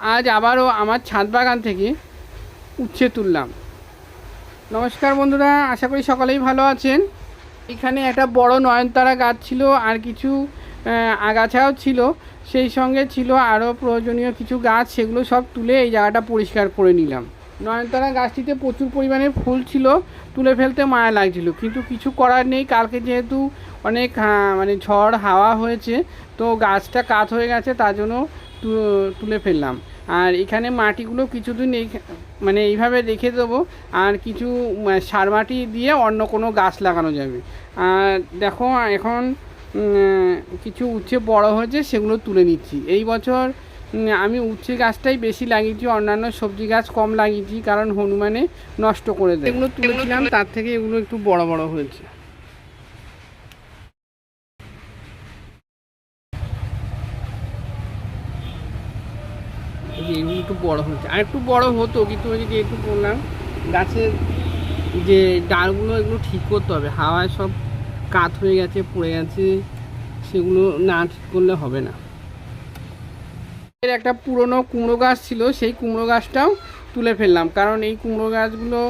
আজ আবারও আমার ছাদ বাগান থেকে উচ্ছে তুললাম। নমস্কার বন্ধুরা আশা করি সকলেই ভালো আছেন। এখানে একটা বড় নয়নতারা গাছ ছিল আর কিছু আগাছাও ছিল। সেই সঙ্গে ছিল আরও প্রয়োজনীয় কিছু গাছ সেগুলো সব তুলে এই জায়গাটা পরিষ্কার করে নিলাম। নয়নতারা গাছটিতে প্রচুর পরিমাণে ফুল ছিল তুলে ফেলতে মায়া লাগছিল কিন্তু কিছু করার নেই। কালকে যেহেতু অনেক আহ, মানে ঝড় হাওয়া হয়েছে তো গাছটা কাত হয়ে গেছে তার জন্য তুলে ফেললাম। আর এখানে মাটিগুলো কিছুদিন এই মানে এইভাবে রেখে দেবো আর কিছু সার মাটি দিয়ে অন্য কোনো গাছ লাগানো যাবে। আর দেখো এখন কিছু উচ্ছে বড় হয়েছে সেগুলো তুলে নিচ্ছি। এই বছর আমি উচ্ছে গাছটাই বেশি লাগিয়েছি অন্যান্য সবজি গাছ কম লাগিয়েছি কারণ হনুমানে নষ্ট করে দেয়। এগুলো তুলেছিলাম তার থেকে এগুলো একটু বড় বড় হয়েছে। যে একটু বড় হয়েছে। আর একটু বড় হতো, কিন্তু ওই যে একটু বললাম, গাছের যে ডালগুলো, এগুলো ঠিক করতে হবে। হাওয়ায় সব কাত হয়ে গেছে, পড়ে গেছে, সেগুলো না ঠিক করলে হবে না। এর একটা পুরনো কুমড়ো গাছ ছিল, সেই কুমড়ো গাছটাও তুলে ফেললাম। কারণ এই কুমড়ো গাছগুলো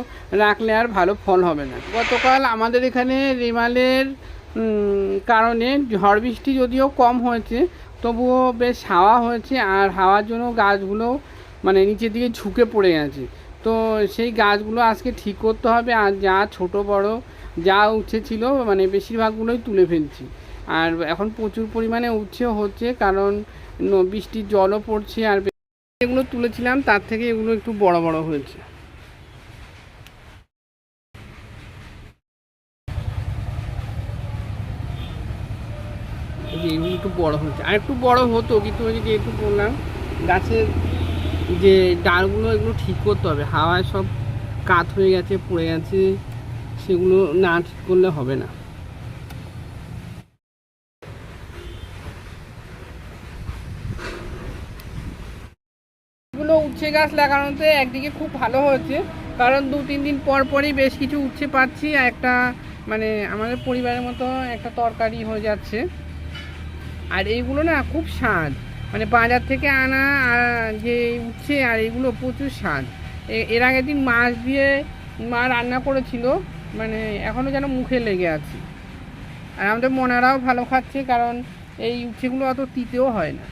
রাখলে আর ভালো ফল হবে না। গতকাল আমাদের এখানে রেমালের কারণে ঝড় বৃষ্টি যদিও কম হয়েছে তবুও বেশ হাওয়া হয়েছে আর হাওয়ার জন্য গাছগুলো মানে নিচের দিকে ঝুঁকে পড়ে গেছে তো সেই গাছগুলো আজকে ঠিক করতে হবে আর যা ছোট বড় যা উচ্ছে ছিল মানে বেশিরভাগগুলোই তুলে ফেলছি। আর এখন প্রচুর পরিমাণে উচ্ছে হচ্ছে কারণ বৃষ্টির জলও পড়ছে আর এগুলো তুলেছিলাম তার থেকে এগুলো একটু বড় বড় হয়েছে। যে এগুলো একটু বড় হচ্ছে। আর একটু বড় হতো, কিন্তু ওই যে একটু বললাম, গাছের যে ডালগুলো এগুলো ঠিক করতে হবে। হাওয়ায় সব কাত হয়ে গেছে, পড়ে গেছে, সেগুলো না ঠিক করলে হবে না। এগুলো উচ্ছে গাছ লাগানোতে একদিকে খুব ভালো হয়েছে, কারণ দু, তিন দিন পর পরই বেশ কিছু উচ্ছে পাচ্ছি একটা মানে আমাদের পরিবারের মতো একটা তরকারি হয়ে যাচ্ছে। আর এইগুলো না খুব স্বাদ। মানে বাজার থেকে আনা যে উঠছে, আর এইগুলো প্রচুর স্বাদ। এর আগের দিন মাছ দিয়ে মা রান্না করেছিল মানে এখনও যেন মুখে লেগে আছে। আর আমাদের মনারাও ভালো খাচ্ছে, কারণ এই উচ্ছেগুলো অত তিতেও হয় না।